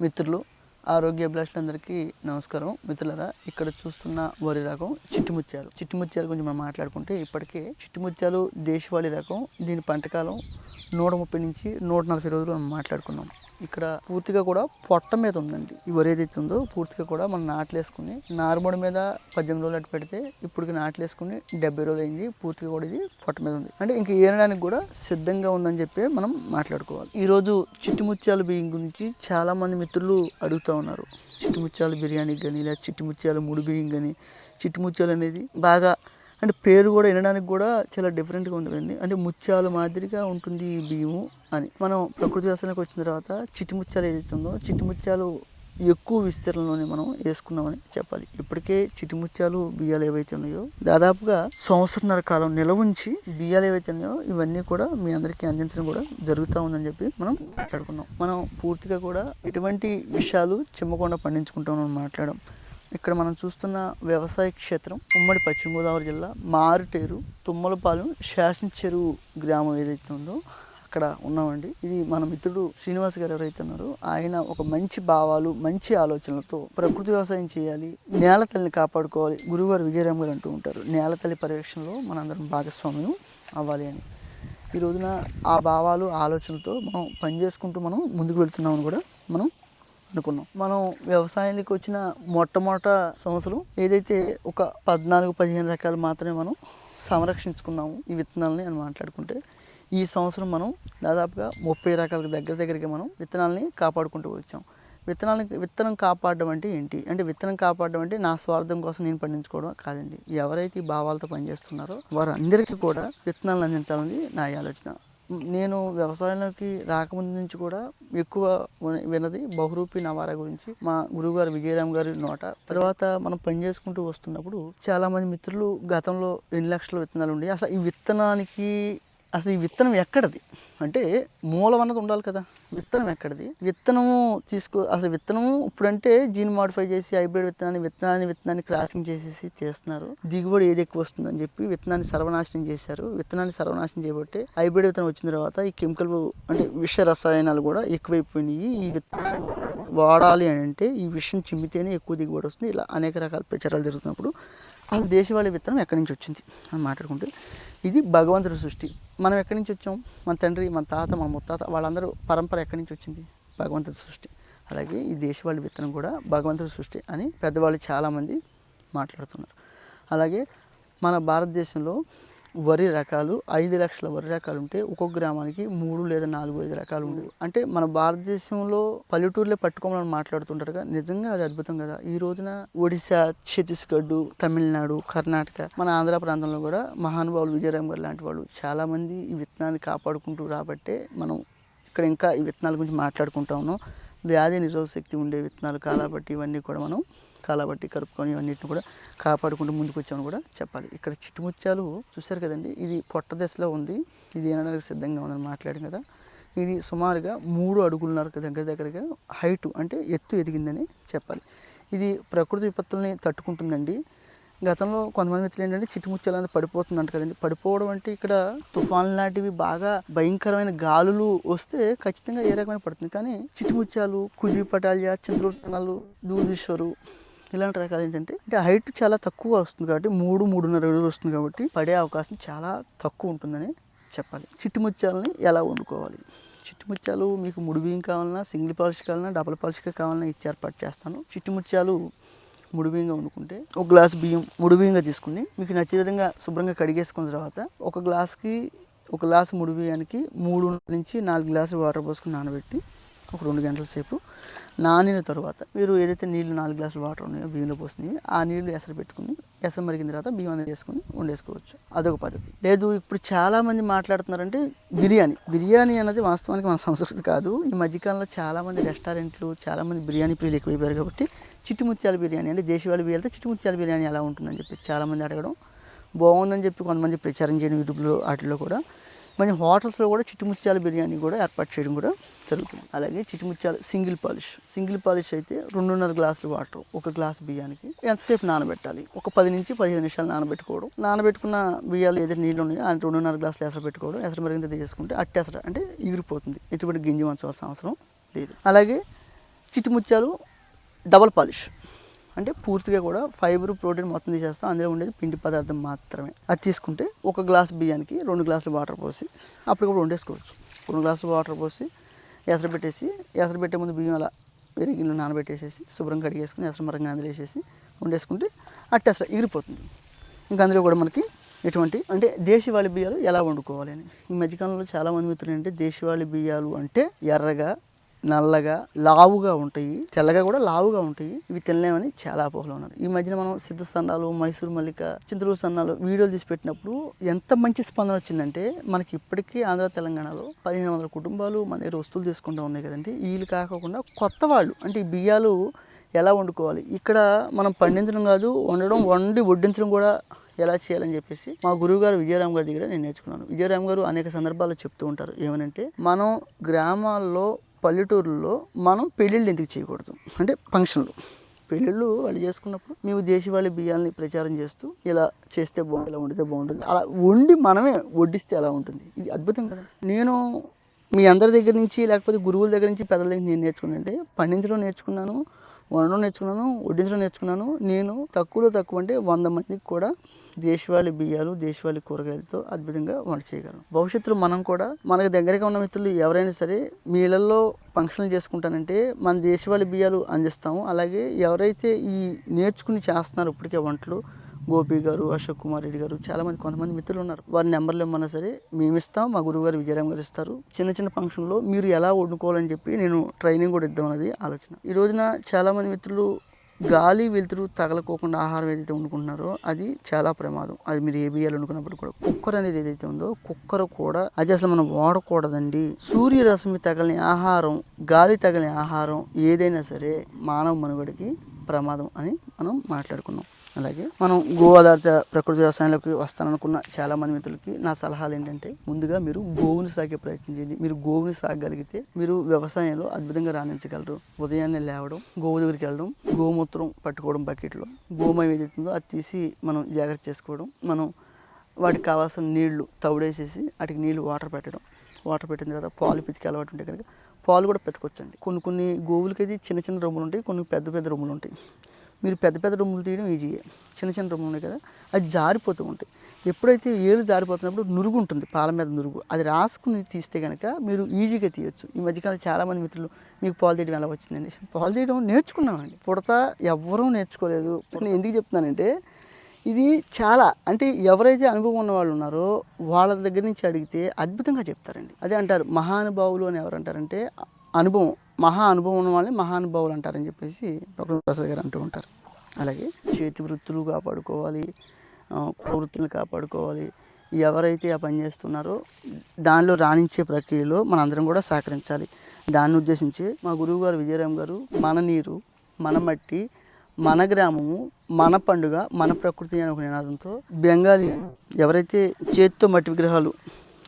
మిత్రులు ఆరోగ్య అభిలాషులందరికీ నమస్కారం. మిత్రులరా ఇక్కడ చూస్తున్న వరి రకం చిట్టుముత్యాలు. చిట్టుముత్యాల గురించి మనం మాట్లాడుకుంటే ఇప్పటికే చిట్టుముత్యాలు దేశవాళీ రకం దీని పంటకాలం నూట ముప్పై నుంచి నూట నలభై రోజులు మనం మాట్లాడుకున్నాం. ఇక్కడ పూర్తిగా కూడా పొట్ట మీద ఉందండి. ఈ వరి ఏదైతే ఉందో పూర్తిగా కూడా మనం నాట్లేసుకుని నార్మడి మీద పద్దెనిమిది రోజులు అటు పెడితే ఇప్పటికి నాట్లేసుకుని డెబ్బై రోజులు అయింది. పూర్తిగా కూడా ఇది పొట్ట మీద ఉంది. అంటే ఇంక ఏనడానికి కూడా సిద్ధంగా ఉందని చెప్పి మనం మాట్లాడుకోవాలి. ఈరోజు చిట్టుముత్యాల బియ్యం గురించి చాలామంది మిత్రులు అడుగుతూ ఉన్నారు. చిట్టుముత్యాల బిర్యానీ కానీ లేదా చిట్టుముత్యాల ముడి బియ్యం కానీ చిట్టుముత్యాలు అనేది బాగా అంటే పేరు కూడా వినడానికి కూడా చాలా డిఫరెంట్గా ఉంటుందండి అంటే ముత్యాలు మాదిరిగా ఉంటుంది ఈ బియ్యము అని. మనం ప్రకృతి వ్యవసాయానికి వచ్చిన తర్వాత చిట్టి ముత్యాలు ఏదైతే ఉందో చిట్టి ముత్యాలు ఎక్కువ విస్తీర్ణంలోనే మనం వేసుకున్నామని చెప్పాలి. ఇప్పటికే చిటి ముత్యాలు బియ్యాలు ఏవైతే ఉన్నాయో దాదాపుగా సంవత్సరంన్నర కాలం నిలవుంచి బియ్యాలు ఏవైతే ఉన్నాయో ఇవన్నీ కూడా మీ అందరికీ అందించడం కూడా జరుగుతూ ఉందని చెప్పి మనం మాట్లాడుకున్నాం. మనం పూర్తిగా కూడా ఎటువంటి విషయాలు చిమ్మకుండా పండించుకుంటామని మాట్లాడడం ఇక్కడ మనం చూస్తున్న వ్యవసాయ క్షేత్రం ఉమ్మడి పశ్చిమ గోదావరి జిల్లా మారుటేరు తుమ్మలపాలెం శాసన చెరువు గ్రామం ఏదైతే ఉందో అక్కడ ఉన్నామండి. ఇది మన మిత్రుడు శ్రీనివాస్ గారు ఎవరైతే ఉన్నారో ఆయన ఒక మంచి భావాలు మంచి ఆలోచనలతో ప్రకృతి వ్యవసాయం చేయాలి నేల తల్లిని కాపాడుకోవాలి గురువారు విజయరామ్ గారు అంటూ ఉంటారు. నేల తల్లి పరిరక్షణలో మనందరం భాగస్వామ్యం అవ్వాలి అని. ఈ రోజున ఆ భావాలు ఆలోచనలతో మనం పనిచేసుకుంటూ మనం ముందుకు వెళ్తున్నామని కూడా మనం అనుకున్నాం. మనం వ్యవసాయానికి వచ్చిన మొట్టమొదట సంవత్సరం ఏదైతే ఒక పద్నాలుగు పదిహేను రకాలు మాత్రమే మనం సంరక్షించుకున్నాము ఈ విత్తనాలని అని మాట్లాడుకుంటే ఈ సంవత్సరం మనం దాదాపుగా ముప్పై రకాల దగ్గర దగ్గరికి మనం విత్తనాలని కాపాడుకుంటూ వచ్చాం. విత్తనాలని విత్తనం కాపాడడం అంటే ఏంటి? అంటే విత్తనం కాపాడడం అంటే నా స్వార్థం కోసం నేను పండించుకోవడం కాదండి. ఎవరైతే ఈ భావాలతో పనిచేస్తున్నారో వారందరికీ కూడా విత్తనాలను అందించాలని నా ఆలోచన. నేను వ్యవసాయంలోకి రాకముందు నుంచి కూడా ఎక్కువ విన్నది బహురూపి నవారా గురించి. మా గురువుగారు విజయరామ్ గారి నోట. తర్వాత మనం పని చేసుకుంటూ వస్తున్నప్పుడు చాలా మంది మిత్రులు గతంలో ఎన్ని లక్షల విత్తనాలు ఉండేవి అసలు ఈ విత్తనానికి అసలు ఈ విత్తనం ఎక్కడది? అంటే మూలం అన్నది ఉండాలి కదా. విత్తనం ఎక్కడది? విత్తనము తీసుకో అసలు విత్తనము ఇప్పుడంటే జీన్ మాడిఫై చేసి హైబ్రిడ్ విత్తనాన్ని విత్తనాన్ని విత్తనాన్ని క్రాసింగ్ చేసేసి చేస్తున్నారు. దిగుబడి ఏది ఎక్కువ వస్తుందని చెప్పి విత్తనాన్ని సర్వనాశనం చేశారు. విత్తనాన్ని సర్వనాశనం చేయబట్టి హైబ్రిడ్ విత్తనం వచ్చిన తర్వాత ఈ కెమికల్ అంటే విష రసాయనాలు కూడా ఎక్కువైపోయినాయి. ఈ విత్తనం వాడాలి అని అంటే ఈ విషయం చిమ్మితేనే ఎక్కువ దిగుబడి వస్తుంది. ఇలా అనేక రకాల ప్రచారాలు జరుగుతున్నప్పుడు అసలు దేశవాళీ విత్తనం ఎక్కడి నుంచి వచ్చింది? అని మాట్లాడుకుంటే ఇది భగవంతుడి సృష్టి. మనం ఎక్కడి నుంచి వచ్చాం? మన తండ్రి మన తాత మన ముత్తాత వాళ్ళందరూ పరంపర ఎక్కడి నుంచి వచ్చింది? భగవంతుడి సృష్టి. అలాగే ఈ దేశవాళి విత్తనం కూడా భగవంతుడి సృష్టి అని పెద్దవాళ్ళు చాలామంది మాట్లాడుతున్నారు. అలాగే మన భారతదేశంలో వరి రకాలు ఐదు లక్షల వరి రకాలు ఉంటే ఒక్కొక్క గ్రామానికి మూడు లేదా నాలుగు ఐదు రకాలు ఉండేవి అంటే మన భారతదేశంలో పల్లెటూరులే పట్టుకోమని మాట్లాడుతుంటారు కదా నిజంగా అది అద్భుతం కదా. ఈ రోజున ఒడిశా ఛత్తీస్గఢ్ తమిళనాడు కర్ణాటక మన ఆంధ్ర ప్రాంతంలో కూడా మహానుభావులు విజయరామ్ గారు లాంటి వాళ్ళు చాలామంది ఈ విత్తనాన్ని కాపాడుకుంటూ రాబట్టే మనం ఇక్కడ ఇంకా ఈ విత్తనాల గురించి మాట్లాడుకుంటా ఉన్నాం. వ్యాధి నిరోధక శక్తి ఉండే విత్తనాలు కాలాబట్టి ఇవన్నీ కూడా మనం కాలాబట్టి కలుపుకొని ఇవన్నిటిని కూడా కాపాడుకుంటూ ముందుకు వచ్చామని కూడా చెప్పాలి. ఇక్కడ చిట్టుముత్యాలు చూశారు కదండి? ఇది పొట్ట దశలో ఉంది. ఇది ఏనడానికి సిద్ధంగా ఉందని మాట్లాడాం కదా. ఇది సుమారుగా మూడు అడుగులున్నర దగ్గర దగ్గరగా హైటు అంటే ఎత్తు ఎదిగిందని చెప్పాలి. ఇది ప్రకృతి విపత్తుల్ని తట్టుకుంటుందండి. గతంలో కొంతమంది మిత్రులు ఏంటంటే చిట్టుముత్యాలు అనేది పడిపోతుందంట కదండి. పడిపోవడం అంటే ఇక్కడ తుఫాన్ లాంటివి బాగా భయంకరమైన గాలులు వస్తే ఖచ్చితంగా ఏ రకమైన పడుతుంది. కానీ చిట్టుముచ్చాలు కుజి పటాలియా చంద్రుడు దూదీశ్వరు ఇలాంటి రకాలు ఏంటంటే అంటే హైట్ చాలా తక్కువ వస్తుంది కాబట్టి మూడు మూడున్నర అడుగులు వస్తుంది కాబట్టి పడే అవకాశం చాలా తక్కువ ఉంటుందని చెప్పాలి. చిట్టుముత్యాలని ఎలా వండుకోవాలి? చిట్టుముత్యాలు మీకు ముడి బియ్యం కావాలన్నా సింగిల్ పాలిష్ కావాలన్నా డబుల్ పాలిష్గా కావాలన్నా ఇచ్చి ఏర్పాటు చేస్తాను. చిట్టుముత్యాలు ముడి బియ్యంగా వండుకుంటే ఒక గ్లాస్ బియ్యం ముడి బియ్యంగా తీసుకుని మీకు నచ్చే విధంగా శుభ్రంగా కడిగేసుకున్న తర్వాత ఒక గ్లాస్కి ఒక గ్లాసు ముడి బియ్యానికి మూడు నుంచి నాలుగు గ్లాసులు వాటర్ పోసుకుని నానబెట్టి ఒక రెండు గంటల సేపు నానిన తర్వాత మీరు ఏదైతే నీళ్ళు నాలుగు గ్లాసులు వాటర్ ఉన్నాయో బియ్యంలో పోసినవి ఆ నీళ్ళు ఎసరు పెట్టుకుని ఎసరు మరిగిన తర్వాత బియ్యం అనేది వేసుకుని వండేసుకోవచ్చు. అదొక పద్ధతి. లేదు ఇప్పుడు చాలామంది మాట్లాడుతున్నారంటే బిర్యానీ. బిర్యానీ అనేది వాస్తవానికి మన సంస్కృతి కాదు. ఈ మధ్యకాలంలో చాలామంది రెస్టారెంట్లు చాలామంది బిర్యానీ ప్రియులు ఎక్కువైపోయారు కాబట్టి చిట్టుముత్యాల బిర్యానీ అంటే దేశవాళి బియ్యాలతో చిట్టుముత్యాల బిర్యానీ ఎలా ఉంటుందని చెప్పి చాలామంది అడగడం బాగుందని చెప్పి కొంతమంది ప్రచారం చేయడం యూట్యూబ్లో వాటిలో కూడా. మరి హోటల్స్లో కూడా చిట్టుముత్యాల బిర్యానీ కూడా ఏర్పాటు చేయడం కూడా జరుగుతుంది. అలాగే చిట్టుముత్యాల సింగిల్ పాలిష్. సింగిల్ పాలిష్ అయితే రెండున్నర గ్లాసులు వాటర్ ఒక గ్లాస్ బియ్యానికి ఎంతసేపు నానబెట్టాలి? ఒక పది నుంచి పదిహేను నిమిషాలు నానబెట్టుకోవడం. నానబెట్టుకున్న బియ్యాలు ఏదైతే నీళ్ళు ఉన్నాయో అది రెండున్నర గ్లాసులు ఎసర పెట్టుకోవడం. ఎసర మరిగింత చేసుకుంటే అట్టెసర అంటే ఎగిరిపోతుంది ఎటువంటి గింజ ఉంచవలసిన అవసరం లేదు. అలాగే చిట్టుముత్యాలు డబల్ పాలిష్. అంటే పూర్తిగా కూడా ఫైబర్ ప్రోటీన్ మొత్తం తీసేస్తాం. అందులో ఉండేది పిండి పదార్థం మాత్రమే. అది తీసుకుంటే ఒక గ్లాస్ బియ్యానికి రెండు గ్లాసులు వాటర్ పోసి అప్పటికప్పుడు వండేసుకోవచ్చు. రెండు గ్లాసులు వాటర్ పోసి ఎసరు పెట్టేసి ఎసరు పెట్టే ముందు బియ్యం అలా వేరే గిన్నెలో నానబెట్టేసేసి శుభ్రంగా కడిగేసుకుని ఎసరు మరంగా అందులో వేసేసి వండేసుకుంటే అట్టి అసలు ఎగిరిపోతుంది ఇంకా అందులో కూడా మనకి ఎటువంటి అంటే దేశవాళీ బియ్యాలు ఎలా వండుకోవాలి అని. ఈ మధ్యకాలంలో చాలా మంది మిత్రులు ఏంటంటే దేశవాళీ బియ్యాలు అంటే ఎర్రగా నల్లగా లావుగా ఉంటాయి. తెల్లగా కూడా లావుగా ఉంటాయి. ఇవి తినలేమని చాలా అపోహలు ఉన్నారు ఈ మధ్యన మనం సిద్ధ సన్నాలు మైసూర్ మల్లిక చింతలు సన్నాలు వీడియోలు తీసి పెట్టినప్పుడు ఎంత మంచి స్పందన వచ్చిందంటే మనకి ఇప్పటికీ ఆంధ్ర తెలంగాణలో పదిహేను వందల కుటుంబాలు మన దగ్గర వస్తువులు తీసుకుంటూ ఉన్నాయి కదండి. వీళ్ళు కాకుండా కొత్త వాళ్ళు అంటే ఈ బియ్యాలు ఎలా వండుకోవాలి? ఇక్కడ మనం పండించడం కాదు వండడం వండి వడ్డించడం కూడా ఎలా చేయాలని చెప్పేసి మా గురువు గారు విజయరామ్ గారి దగ్గర నేను నేర్చుకున్నాను. విజయరామ్ గారు అనేక సందర్భాల్లో చెప్తూ ఉంటారు. ఏమనంటే మనం గ్రామాల్లో పల్లెటూరులో మనం పెళ్ళిళ్ళు ఎందుకు చేయకూడదు? అంటే ఫంక్షన్లు. పెళ్ళిళ్ళు వాళ్ళు చేసుకున్నప్పుడు మేము దేశవాళీ బియ్యాలని ప్రచారం చేస్తూ ఇలా చేస్తే బాగుంటుంది ఇలా వండితే బాగుంటుంది. అలా వండి మనమే వడ్డిస్తే ఎలా ఉంటుంది? ఇది అద్భుతం కదా. నేను మీ అందరి దగ్గర నుంచి లేకపోతే గురువుల దగ్గర నుంచి పెద్దల దగ్గర నేను నేర్చుకున్నానంటే పండించడం నేర్చుకున్నాను వండడం నేర్చుకున్నాను వడ్డించడం నేర్చుకున్నాను. నేను తక్కువలో తక్కువ అంటే వంద మందికి కూడా దేశవాళీ బియ్యాలు దేశవాళీ కూరగాయలతో అద్భుతంగా వంట చేయగలం. భవిష్యత్తులో మనం కూడా మనకు దగ్గరగా ఉన్న మిత్రులు ఎవరైనా సరే మీ ఇళ్ళలో ఫంక్షన్లు చేసుకుంటానంటే మన దేశవాళీ బియ్యాలు అందిస్తాము. అలాగే ఎవరైతే ఈ నేర్చుకుని చేస్తున్నారో ఇప్పటికే వంటలు గోపి గారు అశోక్ కుమార్ రెడ్డి గారు చాలామంది కొంతమంది మిత్రులు ఉన్నారు. వారి నెంబర్లు ఇవ్వమన్నా సరే మేము ఇస్తాం మా గురువు గారు విజయరామ్ గారు ఇస్తారు. చిన్న చిన్న ఫంక్షన్లో మీరు ఎలా వండుకోవాలని చెప్పి నేను ట్రైనింగ్ కూడా ఇద్దామన్నది ఆలోచన. ఈ రోజున చాలామంది మిత్రులు గాలి వెలుతురు తగలకోకుండా ఆహారం ఏదైతే వండుకుంటున్నారో అది చాలా ప్రమాదం. అది మీరు ఏ బియ్యాలు వండుకున్నప్పుడు కూడా కుక్కర్ అనేది ఏదైతే ఉందో కుక్కర్ కూడా అది అసలు మనం వాడకూడదండి. సూర్యరశ్మి తగలని ఆహారం గాలి తగలని ఆహారం ఏదైనా సరే మానవ మనుగడికి ప్రమాదం అని మనం మాట్లాడుకున్నాం. అలాగే మనం గో ఆధారిత ప్రకృతి వ్యవసాయంలోకి వస్తాననుకున్న చాలా మంది మిత్రులకి నా సలహాలు ఏంటంటే ముందుగా మీరు గోవుని సాగే ప్రయత్నం చేయండి. మీరు గోవుని సాగగలిగితే మీరు వ్యవసాయంలో అద్భుతంగా రాణించగలరు. ఉదయాన్నే లేవడం గోవు దగ్గరికి వెళ్ళడం గోమూత్రం పట్టుకోవడం బకెట్లో. గోమయం ఏదైతుందో అది తీసి మనం జాగ్రత్త చేసుకోవడం మనం వాటికి కావాల్సిన నీళ్ళు తవుడేసేసి వాటికి నీళ్ళు వాటర్ పెట్టడం. వాటర్ పెట్టిన తర్వాత పాలు పితికి అలవాటు ఉంటే కనుక పాలు కూడా పెతకొచ్చండి. కొన్ని కొన్ని గోవులకి అయితే చిన్న చిన్న రొమ్ములు ఉంటాయి కొన్ని పెద్ద పెద్ద రొమ్ములు ఉంటాయి మీరు పెద్ద పెద్ద రూములు తీయడం ఈజీయే చిన్న చిన్న రూములు ఉన్నాయి కదా అది జారిపోతూ ఉంటాయి. ఎప్పుడైతే ఏళ్ళు జారిపోతున్నప్పుడు నురుగు ఉంటుంది పాల మీద నురుగు. అది రాసుకుని తీస్తే కనుక మీరు ఈజీగా తీయొచ్చు. ఈ మధ్యకాలం చాలామంది మిత్రులు మీకు పాలు తీయడం ఎలా వచ్చిందండి? పాలు తీయడం నేర్చుకున్నామండి. పుడత ఎవ్వరూ నేర్చుకోలేదు. నేను ఎందుకు చెప్తున్నానంటే ఇది చాలా అంటే ఎవరైతే అనుభవం ఉన్న వాళ్ళు ఉన్నారో వాళ్ళ దగ్గర నుంచి అడిగితే అద్భుతంగా చెప్తారండి. అదే అంటారు మహానుభావులు అని ఎవరంటారంటే అనుభవం. మహా అనుభవం ఉన్న వాళ్ళని మహానుభావులు అంటారని చెప్పేసి డాక్టర్ ప్రసాద్ గారు అంటూ ఉంటారు. అలాగే చేతి వృత్తులు కాపాడుకోవాలి ఆ, కాపాడుకోవాలి. ఎవరైతే ఆ పని చేస్తున్నారో దానిలో రాణించే ప్రక్రియలో మనందరం కూడా సహకరించాలి. దాన్ని ఉద్దేశించి మా గురువు గారు విజయరామ్ గారు మన నీరు మన మట్టి మన గ్రామము మన పండుగ మన ప్రకృతి అనే ఒక నినాదంతో బెంగాలీ ఎవరైతే చేతితో మట్టి విగ్రహాలు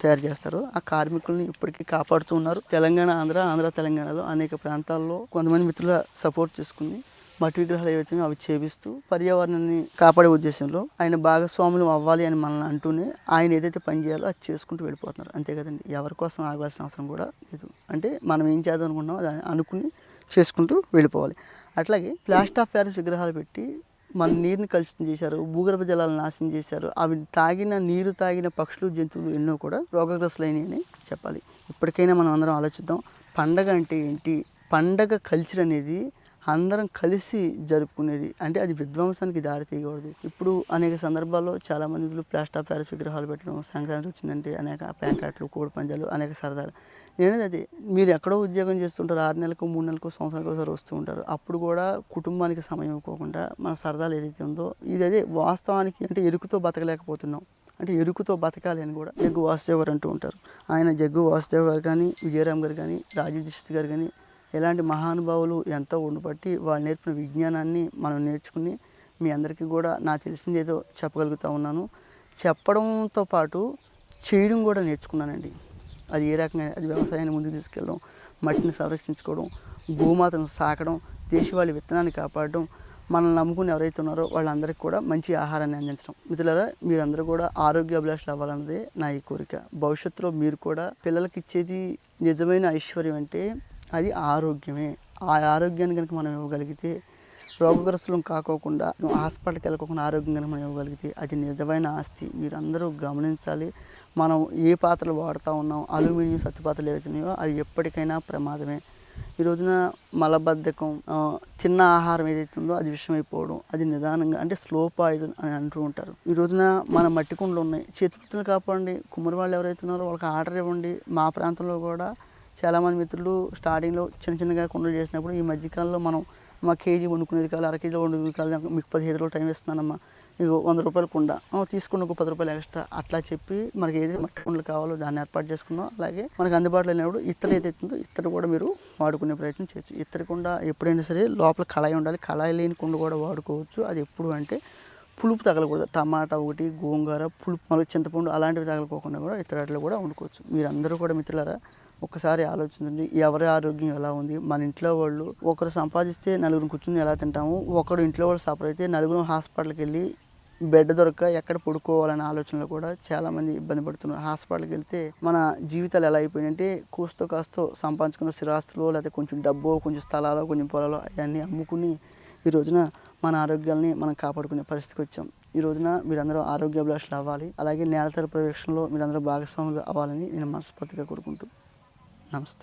తయారు చేస్తారు. ఆ కార్మికుల్ని ఇప్పటికీ కాపాడుతూ ఉన్నారు. తెలంగాణ ఆంధ్ర ఆంధ్ర తెలంగాణలో అనేక ప్రాంతాల్లో కొంతమంది మిత్రుల సపోర్ట్ చేసుకుని మట్టి విగ్రహాలు ఏవైతే అవి చేపిస్తూ పర్యావరణాన్ని కాపాడే ఉద్దేశంలో ఆయన భాగస్వాములు అవ్వాలి అని మనల్ని అంటూనే ఆయన ఏదైతే పని చేయాలో అది చేసుకుంటూ వెళ్ళిపోతున్నారు. అంతే కదండి. ఎవరి కోసం ఆగాల్సిన అవసరం కూడా లేదు. అంటే మనం ఏం చేద్దాం అనుకున్నామో అది అనుకుని చేసుకుంటూ వెళ్ళిపోవాలి. అట్లాగే ప్లాస్టర్ ఆఫ్ ప్యారిస్ విగ్రహాలు పెట్టి మన నీరుని కలుషితం చేశారు భూగర్భ జలాలను నాశనం చేశారు. అవి తాగిన నీరు తాగిన పక్షులు జంతువులు ఎన్నో కూడా రోగగ్రస్తులైనవి అని చెప్పాలి. ఇప్పటికైనా మనం అందరం ఆలోచిద్దాం. పండగ అంటే ఏంటి? పండగ కల్చర్ అనేది అందరం కలిసి జరుపుకునేది. అంటే అది విధ్వంసానికి దారి తీయకూడదు. ఇప్పుడు అనేక సందర్భాల్లో చాలా మంది ప్లాస్టర్ ఆఫ్ ప్యారిస్ విగ్రహాలు పెట్టడం సంక్రాంతి వచ్చిందంటే అనేక ప్యాంకాట్లు కోడి పందాలు అనేక సరదాలు. నేనేది అది. మీరు ఎక్కడో ఉద్యోగం చేస్తుంటారు ఆరు నెలలకు మూడు నెలలకు సంవత్సరాలకు ఒకసారి వస్తూ ఉంటారు. అప్పుడు కూడా కుటుంబానికి సమయం ఇవ్వకుండా మన సరదాలు ఏదైతే ఉందో ఇది అదే వాస్తవానికి అంటే ఎరుకుతో బతకలేకపోతున్నాం. అంటే ఎరుకుతో బతకాలి అని కూడా జగ్గు వాసుదేవ్ గారు అంటూ ఉంటారు. ఆయన జగ్గు వాసుదేవ్ గారు కానీ విజయరామ్ గారు కానీ రాజీవ్ దిష్టి గారు కానీ ఇలాంటి మహానుభావులు ఎంతో ఉండిపట్టి వాళ్ళు నేర్పిన విజ్ఞానాన్ని మనం నేర్చుకుని మీ అందరికీ కూడా నాకు తెలిసింది ఏదో చెప్పగలుగుతా ఉన్నాను. చెప్పడంతో పాటు చేయడం కూడా నేర్చుకున్నానండి. అది ఏ రకంగా అది వ్యవసాయాన్ని ముందుకు తీసుకెళ్ళడం మట్టిని సంరక్షించుకోవడం భూమాతను సాకడం దేశవాళీ విత్తనాన్ని కాపాడడం మనల్ని నమ్ముకుని ఎవరైతే ఉన్నారో వాళ్ళందరికీ కూడా మంచి ఆహారాన్ని అందించడం. మిత్రులారా మీరందరూ కూడా ఆరోగ్య అభిలాషలు అవ్వాలన్నదే నా ఈ కోరిక. భవిష్యత్తులో మీరు కూడా పిల్లలకి ఇచ్చేది నిజమైన ఐశ్వర్యం అంటే అది ఆరోగ్యమే. ఆ ఆరోగ్యాన్ని కనుక మనం ఇవ్వగలిగితే రోగగ్రస్తులం కాకోకుండా హాస్పిటల్కి వెళ్ళకోకుండా ఆరోగ్యం కనుక మనం ఇవ్వగలిగితే అది నిజమైన ఆస్తి. మీరు అందరూ గమనించాలి. మనం ఏ పాత్రలు వాడుతూ ఉన్నాం అల్యూమినియం సత్తి పాత్రలు ఏవైతున్నాయో అవి ఎప్పటికైనా ప్రమాదమే. ఈ రోజున మలబద్ధకం తిన్న ఆహారం ఏదైతే ఉందో అది విషమైపోవడం అది నిదానంగా అంటే స్లో పాయిజన్ అని అంటూ ఉంటారు. ఈ రోజున మన మట్టి కుండలు ఉన్నాయి. చేతివృత్తులు కాపాడండి. కుమ్మరి వాళ్ళు ఎవరైతే ఉన్నారో వాళ్ళకి ఆర్డర్ ఇవ్వండి. మా ప్రాంతంలో కూడా చాలామంది మిత్రులు స్టార్టింగ్లో చిన్న చిన్నగా కుండలు చేసినప్పుడు ఈ మధ్యకాలంలో మనం మా కేజీ వండుకునేది కాదు అర కేజీలో వండుకునేది కాదు మీకు పదిహేను రోజులు టైం ఇస్తున్నానమ్మా ఇక వంద రూపాయలు కుండ. తీసుకున్న ఒక పది రూపాయలు ఎక్స్ట్రా అట్లా చెప్పి మనకి ఏది మట్టి కుండలు కావాలో దాన్ని ఏర్పాటు చేసుకున్నాం. అలాగే మనకు అందుబాటులో లేనప్పుడు ఇత్తడి ఏదైతే ఉందో ఇత్తడి కూడా మీరు వాడుకునే ప్రయత్నం చేయొచ్చు. ఇత్తడి కుండ ఎప్పుడైనా సరే లోపల కళాయి ఉండాలి. కళాయి లేని కుండ కూడా వాడుకోవచ్చు. అది ఎప్పుడు అంటే పులుపు తగలకూడదు. టమాటా ఒకటి గోంగూర పులుపు మళ్ళీ చింతపండు అలాంటివి తగలకోకుండా కూడా ఇతరాట్లో కూడా వండుకోవచ్చు. మీరందరూ కూడా మిత్రులారా ఒక్కసారి ఆలోచించండి ఎవరి ఆరోగ్యం ఎలా ఉంది? మన ఇంట్లో వాళ్ళు ఒకరు సంపాదిస్తే నలుగురు కూర్చుని ఎలా తింటాము? ఒకడు ఇంట్లో వాళ్ళు సఫర్ అయితే నలుగురు హాస్పిటల్కి వెళ్ళి బెడ్ దొరక ఎక్కడ పడుకోవాలనే ఆలోచనలో కూడా చాలామంది ఇబ్బంది పడుతున్నారు. హాస్పిటల్కి వెళ్తే మన జీవితాలు ఎలా అయిపోయినాయంటే కూస్తో కాస్తో సంపాదించుకున్న స్థిరాస్తులు లేకపోతే కొంచెం డబ్బు కొంచెం స్థలాలు కొంచెం పొలాలు అవన్నీ అమ్ముకుని ఈ రోజున మన ఆరోగ్యాలని మనం కాపాడుకునే పరిస్థితికి వచ్చాం. ఈ రోజున మీరందరూ ఆరోగ్య అభిలాషులు అవ్వాలి. అలాగే నేలతర ప్రవేశంలో మీరందరూ భాగస్వాములు అవ్వాలని నేను మనస్ఫూర్తిగా కోరుకుంటూ Namaste.